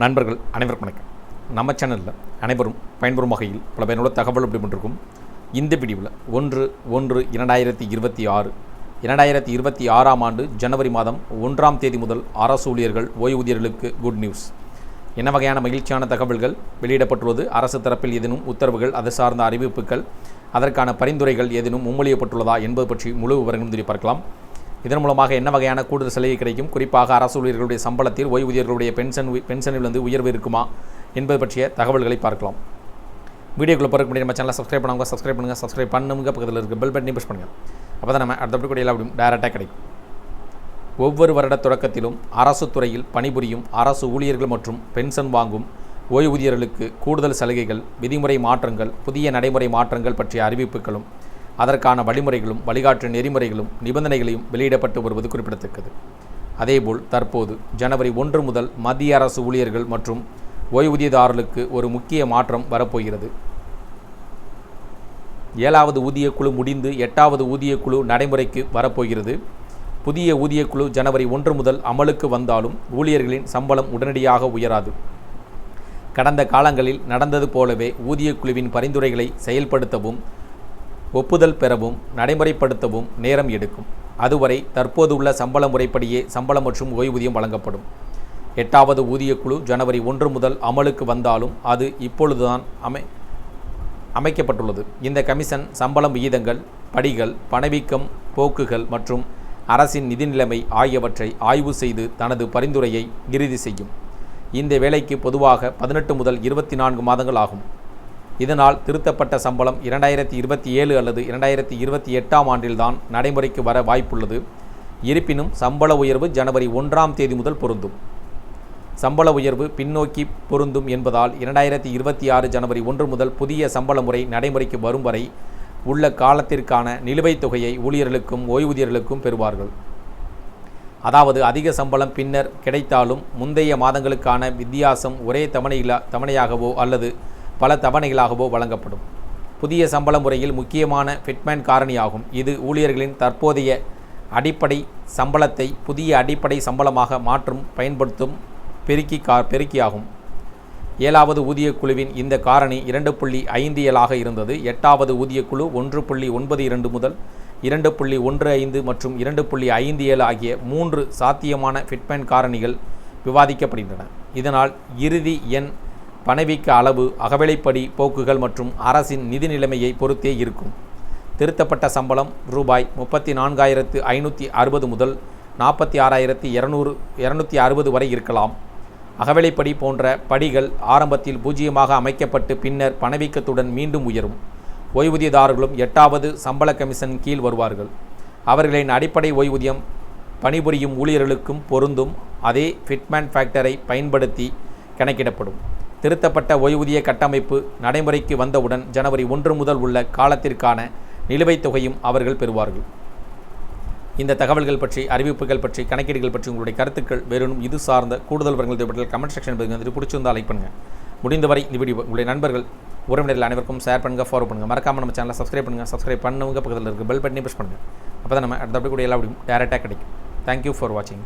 நண்பர்கள் அனைவருக்கும் வணக்கம். நம்ம சேனலில் அனைவரும் பயன்பெறும் வகையில் பல பயனுள்ள தகவல் அப்படிப்பட்டிருக்கும் இந்த பிடிவில் ஒன்று ஒன்று இரண்டாயிரத்தி இருபத்தி ஆறு இரண்டாயிரத்தி இருபத்தி ஆறாம் ஆண்டு ஜனவரி மாதம் ஒன்றாம் தேதி முதல் அரசு ஊழியர்கள் ஓய்வூதியர்களுக்கு குட் நியூஸ் என்ன வகையான மகிழ்ச்சியான தகவல்கள்? வெளியிடப்பட்டுள்ளது. அரசு தரப்பில் ஏதேனும் உத்தரவுகள் அது சார்ந்த அறிவிப்புகள் அதற்கான பரிந்துரைகள் ஏதேனும் முன்மொழியப்பட்டுள்ளதா என்பது பற்றி முழு விவரங்களும் தெரிய பார்க்கலாம். இதன் மூலமாக என்ன வகையான கூடுதல் சலுகை கிடைக்கும்? குறிப்பாக அரசு ஊழியர்களுடைய சம்பளத்தில் ஓய்வூதியர்களுடைய பென்ஷன் பென்ஷனில் வந்து உயர்வு இருக்குமா என்பது பற்றிய தகவல்களை பார்க்கலாம். வீடியோக்குள்ளே போகிறதுக்கு முன்னாடி நம்ம சேனலை சப்ஸ்கிரைப் பண்ணுவாங்க சப்ஸ்கிரைப் பண்ணுங்கள் சப்ஸ்கிரைப் பண்ணுங்க. பக்கத்தில் இருக்க பெல் பட்டனை ப்ரெஸ் பண்ணுங்கள் அப்போ தான் நம்ம அடுத்தபடி கூட எல்லாம் டேரெக்டாக கிடைக்கும். ஒவ்வொரு வருட தொடக்கத்திலும் அரசு துறையில் பணிபுரியும் அரசு ஊழியர்கள் மற்றும் பென்ஷன் வாங்கும் ஓய்வூதியர்களுக்கு கூடுதல் சலுகைகள் விதிமுறை மாற்றங்கள் புதிய நடைமுறை மாற்றங்கள் பற்றிய அறிவிப்புகளும் அதற்கான வழிமுறைகளும் வழிகாட்டு நெறிமுறைகளும் நிபந்தனைகளையும் வெளியிடப்பட்டு வருவது குறிப்பிடத்தக்கது. அதேபோல் தற்போது ஜனவரி ஒன்று முதல் மத்திய அரசு ஊழியர்கள் மற்றும் ஓய்வூதியதாரர்களுக்கு ஒரு முக்கிய மாற்றம் வரப்போகிறது. ஏழாவது ஊதியக்குழு முடிந்து எட்டாவது ஊதியக்குழு நடைமுறைக்கு வரப்போகிறது. புதிய ஊதியக்குழு ஜனவரி ஒன்று முதல் அமலுக்கு வந்தாலும் ஊழியர்களின் சம்பளம் உடனடியாக உயராது. கடந்த காலங்களில் நடந்தது போலவே ஊதியக்குழுவின் பரிந்துரைகளை செயல்படுத்தவும் ஒப்புதல் பெறவும் நடைமுறைப்படுத்தவும் நேரம் எடுக்கும். அதுவரை தற்போது உள்ள சம்பள முறைப்படியே சம்பளம் மற்றும் ஓய்வூதியம் வழங்கப்படும். எட்டாவது ஊதியக்குழு ஜனவரி ஒன்று முதல் அமலுக்கு வந்தாலும் அது இப்பொழுதுதான் அமை அமைக்கப்பட்டுள்ளது. இந்த கமிஷன் சம்பளம் விகிதங்கள் படிகள் பணவீக்கம் போக்குகள் மற்றும் அரசின் நிதி நிலைமை ஆகியவற்றை ஆய்வு செய்து தனது பரிந்துரையை இறுதி செய்யும். இந்த வேலைக்கு பொதுவாக பதினெட்டு முதல் இருபத்தி நான்கு மாதங்கள் ஆகும். இதனால் திருத்தப்பட்ட சம்பளம் இரண்டாயிரத்தி இருபத்தி ஏழு அல்லது இரண்டாயிரத்தி இருபத்தி எட்டாம் ஆண்டில்தான் நடைமுறைக்கு வர வாய்ப்புள்ளது. இருப்பினும் சம்பள உயர்வு ஜனவரி ஒன்றாம் தேதி முதல் பொருந்தும். சம்பள உயர்வு பின்னோக்கி பொருந்தும் என்பதால் இரண்டாயிரத்தி இருபத்தி ஆறு ஜனவரி ஒன்று முதல் புதிய சம்பள முறை நடைமுறைக்கு வரும் வரை உள்ள காலத்திற்கான நிலுவைத் தொகையை ஊழியர்களுக்கும் ஓய்வூதியர்களுக்கும் பெறுவார்கள். அதாவது அதிக சம்பளம் பின்னர் கிடைத்தாலும் முந்தைய மாதங்களுக்கான வித்தியாசம் ஒரே தவணையிலா தவணையாகவோ அல்லது பல தவணைகளாகவோ வழங்கப்படும். புதிய சம்பள முறையில் முக்கியமான ஃபிட்மேன் காரணியாகும். இது ஊழியர்களின் தற்போதைய அடிப்படை சம்பளத்தை புதிய அடிப்படை சம்பளமாக மாற்றும் பயன்படுத்தும் பெருக்கி கா பெருக்கியாகும். ஏழாவது ஊதியக்குழுவின் இந்த காரணி இரண்டு புள்ளி ஐந்து ஏழாக இருந்தது. எட்டாவது ஊதியக்குழு ஒன்று புள்ளி ஒன்பது இரண்டு முதல் இரண்டு புள்ளி ஒன்று ஐந்து மற்றும் இரண்டு புள்ளி ஐந்து ஏழு ஆகிய மூன்று சாத்தியமான ஃபிட்மேன் காரணிகள் விவாதிக்கப்படுகின்றன. இதனால் இறுதி எண் பணவீக்க அளவு அகவிலைப்படி போக்குகள் மற்றும் அரசின் நிதி நிலைமையை பொறுத்தே இருக்கும். திருத்தப்பட்ட சம்பளம் ரூபாய் முப்பத்தி நான்காயிரத்து ஐநூற்றி அறுபது முதல் நாற்பத்தி ஆறாயிரத்தி இரநூறு இரநூத்தி அறுபது வரை இருக்கலாம். அகவிலைப்படி போன்ற படிகள் ஆரம்பத்தில் பூஜ்ஜியமாக அமைக்கப்பட்டு பின்னர் பணவீக்கத்துடன் மீண்டும் உயரும். ஓய்வூதியதாரர்களும் எட்டாவது சம்பள கமிஷன் கீழ் வருவார்கள். அவர்களின் அடிப்படை ஓய்வூதியம் பணிபுரியும் ஊழியர்களுக்கும் பொருந்தும். அதே ஃபிட்மேன் ஃபேக்டரை பயன்படுத்தி கணக்கிடப்படும். திருத்தப்பட்ட ஓய்வூதிய கட்டமைப்பு நடைமுறைக்கு வந்தவுடன் ஜனவரி ஒன்று முதல் உள்ள காலத்திற்கான நிலுவைத் தொகையும் அவர்கள் பெறுவார்கள். இந்த தகவல்கள் பற்றி அறிவிப்புகள் பற்றி கணக்கீடுகள் பற்றி உங்களுடைய கருத்துக்கள் வேறும் இது சார்ந்த கூடுதல் விவரங்கள் தேவைப்பட்டால் கமெண்ட் செக்ஷன் வந்து பிடிச்சிருந்தால் லைக் பண்ணுங்கள் முடிந்தவரை இந்த வீடியோ உங்களுடைய நண்பர்கள் உறவினர்கள் அனைவருக்கும் ஷேர் பண்ணுங்கள் ஃபாலோ பண்ணுங்கள் மறக்காமல் நம்ம சேனலை சப்ஸ்கிரைப் பண்ணுங்கள் சப்ஸ்கிரைப் பண்ணுங்க பக்கத்தில் இருக்க பெல் பட்டனே ப்ரெஸ் பண்ணுங்கள் அப்போ தான் நம்ம அடுத்தபடி கூட எல்லா டேரெக்டாக கிடைக்கும். தேங்க்யூ ஃபார் வாட்சிங்